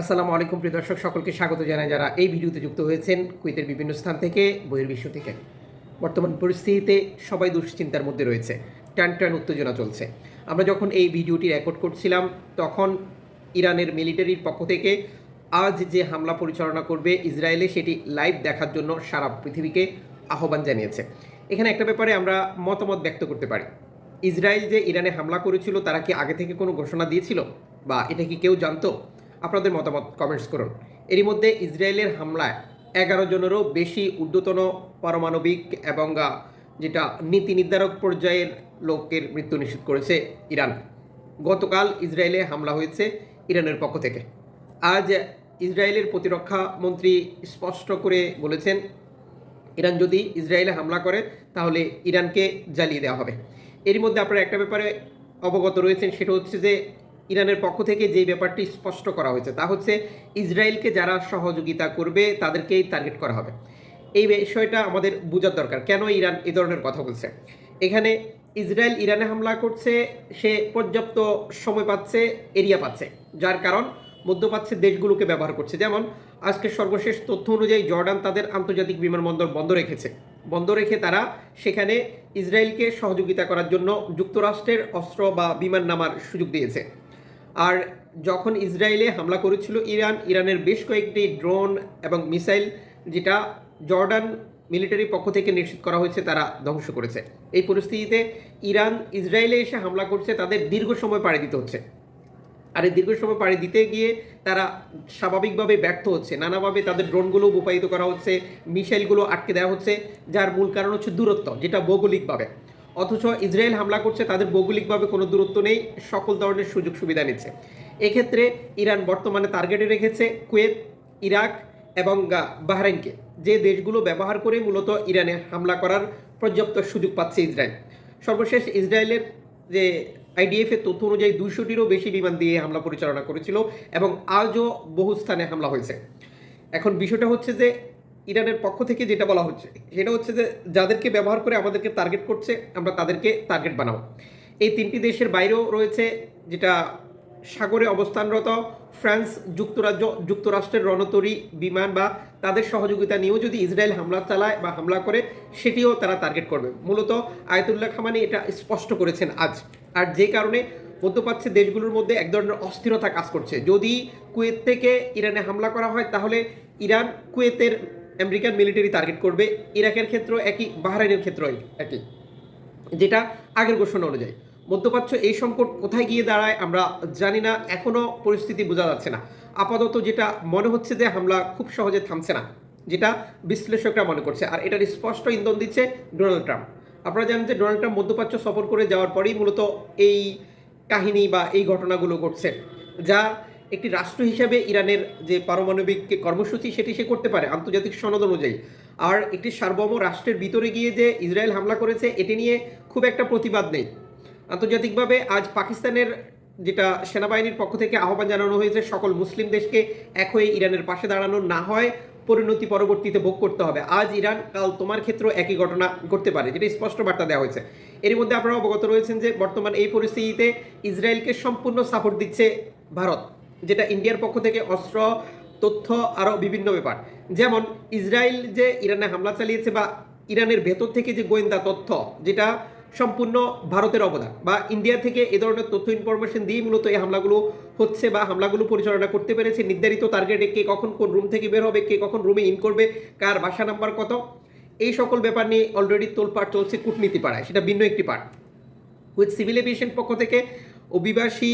আসসালামু আলাইকুম প্রিয় দর্শক, সকলকে স্বাগত জানাই যারা এই ভিডিওতে যুক্ত হয়েছেন কুয়েতের বিভিন্ন স্থান থেকে, বইয়ের বিশ্ব থেকে। বর্তমান পরিস্থিতিতে সবাই দুশ্চিন্তার মধ্যে রয়েছে। টান টান উত্তেজনা চলছে। আমরা যখন এই ভিডিওটি রেকর্ড করছিলাম, তখন ইরানের মিলিটারির পক্ষ থেকে আজ যে হামলা পরিচালনা করবে ইসরায়েলে, সেটি লাইভ দেখার জন্য সারা পৃথিবীকে আহ্বান জানিয়েছে। এখানে একটা ব্যাপারে আমরা মতামত ব্যক্ত করতে পারি। ইসরায়েল যে ইরানে হামলা করেছিল, তারা কি আগে থেকে কোনো ঘোষণা দিয়েছিল? বা এটা কি কেউ জানতো? আপনাদের মতামত কমেন্টস করুন। এরই মধ্যে ইসরায়েলের হামলায় এগারো জনেরও বেশি ঊর্ধ্বতন পারমাণবিক এবং যেটা নীতি নির্ধারক পর্যায়ের লোকের মৃত্যু নিশ্চিত করেছে ইরান। গতকাল ইসরায়েলে হামলা হয়েছে ইরানের পক্ষ থেকে। আজ ইসরায়েলের প্রতিরক্ষা মন্ত্রী স্পষ্ট করে বলেছেন, ইরান যদি ইসরায়েলে হামলা করে, তাহলে ইরানকে জ্বালিয়ে দেওয়া হবে। এর মধ্যে আপনারা একটা ব্যাপারে অবগত রয়েছেন, সেটা হচ্ছে যে ইরানের পক্ষ থেকে যে ব্যাপারটি স্পষ্ট করা হয়েছে, তা হচ্ছে ইসরায়েলকে যারা সহযোগিতা করবে, তাদেরকেই টার্গেট করা হবে। এই বিষয়টা আমাদের বোঝার দরকার, কেন ইরান এ ধরনের কথা বলছে? এখানে ইসরায়েল ইরানে হামলা করছে, সে পর্যাপ্ত সময় পাচ্ছে, এরিয়া পাচ্ছে, যার কারণ মধ্যপ্রাচ্যের দেশগুলোকে ব্যবহার করছে। যেমন, আজকে সর্বশেষ তথ্য অনুযায়ী জর্ডান তাদের আন্তর্জাতিক বিমানবন্দর বন্ধ রেখেছে। বন্ধ রেখে তারা সেখানে ইসরায়েলকে সহযোগিতা করার জন্য যুক্তরাষ্ট্রের অস্ত্র বা বিমান নামার সুযোগ দিয়েছে। আর যখন ইসরায়েলে হামলা করেছিল ইরান, ইরানের বেশ কয়েকটি ড্রোন এবং মিসাইল যেটা জর্ডান মিলিটারি পক্ষ থেকে নিশ্চিত করা হয়েছে তারা ধ্বংস করেছে। এই পরিস্থিতিতে ইরান, ইসরায়েলে এসে হামলা করছে, তাদের দীর্ঘ সময় পাড়ি দিতে হচ্ছে। আর এই দীর্ঘ সময় পাড়ি দিতে গিয়ে তারা স্বাভাবিকভাবে ব্যর্থ হচ্ছে। নানাভাবে তাদের ড্রোনগুলো উপায়িত করা হচ্ছে, মিসাইলগুলো আটকে দেওয়া হচ্ছে, যার মূল কারণ হচ্ছে দূরত্ব, যেটা ভৌগোলিকভাবে। অথচ ইসরায়েল হামলা করছে, তাদের ভৌগোলিকভাবে কোনো দূরত্ব নেই, সকল ধরনের সুযোগ সুবিধা নিচ্ছে। এক্ষেত্রে ইরান বর্তমানে টার্গেটে রেখেছে কুয়েত, ইরাক এবং বাহরাইনকে। যে দেশগুলো ব্যবহার করে মূলত ইরানে হামলা করার পর্যাপ্ত সুযোগ পাচ্ছে ইসরায়েল। সর্বশেষ ইসরায়েলের যে আইডিএফ এর তথ্য অনুযায়ী দুইশোটিরও বেশি বিমান দিয়ে হামলা পরিচালনা করেছিল এবং আজও বহু স্থানে হামলা হয়েছে। এখন বিষয়টা হচ্ছে যে ইরানের পক্ষ থেকে যেটা বলা হচ্ছে, সেটা হচ্ছে যে যাদেরকে ব্যবহার করে আমাদেরকে টার্গেট করছে, আমরা তাদেরকে টার্গেট বানাবো। এই তিনটি দেশের বাইরেও রয়েছে, যেটা সাগরে অবস্থানরত, ফ্রান্স যুক্তরাজ্য, যুক্তরাষ্ট্রের রণতরী বিমান বা তাদের সহযোগিতা নিয়েও যদি ইসরায়েল হামলা চালায় বা হামলা করে, সেটিও তারা টার্গেট করবে। মূলত আয়তুল্লাহ খামানি এটা স্পষ্ট করেছেন আজ। আর যে কারণে মধ্যপ্রাচ্যের দেশগুলোর মধ্যে এক ধরনের অস্থিরতা কাজ করছে। যদি কুয়েত থেকে ইরানে হামলা করা হয়, তাহলে ইরান কুয়েতের আমেরিকান মিলিটারি টার্গেট করবে ইরাকের ক্ষেত্র একই, বাহরাইনের ক্ষেত্র একই, যেটা আগের ঘোষণা অনুযায়ী। মধ্যপ্রাচ্য এই সংকট কোথায় গিয়ে দাঁড়ায় আমরা জানি না এখনও পরিস্থিতি বোঝা যাচ্ছে না। আপাতত যেটা মনে হচ্ছে যে হামলা খুব সহজে থামছে না, যেটা বিশ্লেষকরা মনে করছে। আর এটার স্পষ্ট ইন্ধন দিচ্ছে ডোনাল্ড ট্রাম্প। আপনারা জানেন যে ডোনাল্ড ট্রাম্প মধ্যপ্রাচ্য সফর করে যাওয়ার পরেই মূলত এই কাহিনী বা এই ঘটনাগুলো ঘটছে, যা একটি রাষ্ট্র হিসাবে ইরানের যে পারমাণবিক কর্মসূচি সেটি সে করতে পারে, আন্তর্জাতিক সনদ অনুযায়ী। আর একটি সার্বভৌম রাষ্ট্রের ভিতরে গিয়ে যে ইসরায়েল হামলা করেছে, এটি নিয়ে খুব একটা প্রতিবাদ নেই। আন্তর্জাতিকভাবে আজ পাকিস্তানের যেটা সেনাবাহিনীর পক্ষ থেকে আহ্বান জানানো হয়েছে, সকল মুসলিম দেশকে এক হয়ে ইরানের পাশে দাঁড়ানো না হয়, পরিণতি পরবর্তীতে ভোগ করতে হবে। আজ ইরান, কাল তোমার ক্ষেত্রেও একই ঘটনা ঘটতে পারে, যেটা স্পষ্ট বার্তা দেওয়া হয়েছে। এর মধ্যে আপনারা অবগত রয়েছেন যে বর্তমান এই পরিস্থিতিতে ইসরায়েলকে সম্পূর্ণ সাপোর্ট দিচ্ছে ভারত। যেটা ইন্ডিয়ার পক্ষ থেকে অস্ত্র, তথ্য আরও বিভিন্ন ব্যাপার। যেমন ইসরায়েল যে ইরানে হামলা চালিয়েছে বা ইরানের ভেতর থেকে যে গোয়েন্দা তথ্য, যেটা সম্পূর্ণ ভারতের অবদান বা ইন্ডিয়া থেকে এ ধরনের তথ্য ইনফরমেশন দিয়ে মূলত এই হামলাগুলো হচ্ছে বা হামলাগুলো পরিচালনা করতে পেরেছে। নির্ধারিত টার্গেটে কে কখন কোন রুম থেকে বের হবে, কে কখন রুমে ইন করবে, কার বাসা নাম্বার কত, এই সকল ব্যাপার নিয়ে অলরেডি তোলপাড় চলছে কূটনীতি পাড়ায় সেটা ভিন্ন একটি পার্ট উইথ সিভিল এভিয়েশন পক্ষ থেকে অভিবাসী